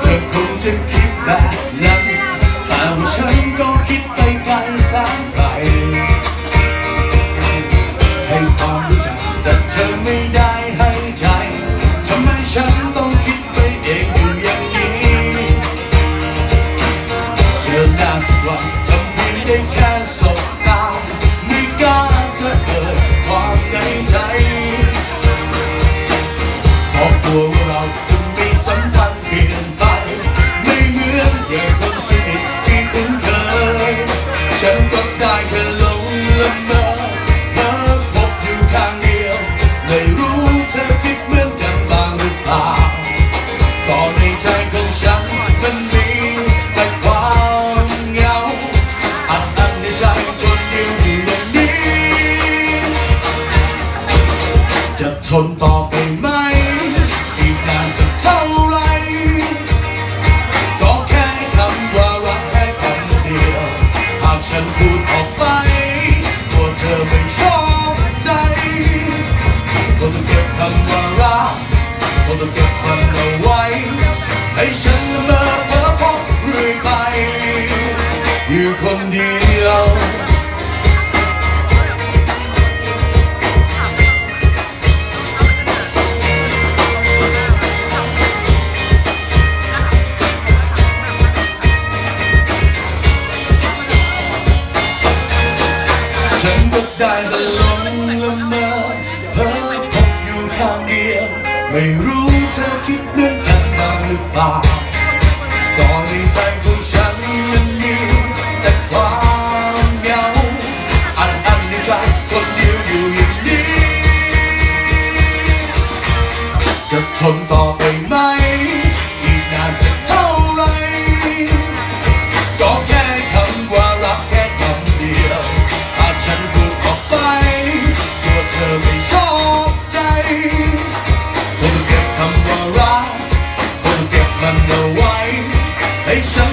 เธอคงจะคิดแบบนั้นแต่ว่าฉันก็คิดไป จะทนต่อไปไหม อีกนานสักเท่าไร ก็แค่คำว่ารักแค่คำเดียว หากฉันพูดออกไปกลัวเธอไม่ชอบใจก็ต้องเก็บคำว่ารักก็ต้องเก็บมันเอาไว้ ก็ได้แต่หลงละเมอเพ้อพบอยู่ข้างเดียว ไม่รู้เธอคิดเรื่องกันบ้างหรือเปล่าตอนในใจของฉันยังมีแต่ความเหงาอันอันในใจคนเดียวอยู่อย่างนี้ จะทนต่อไปไหม Jason.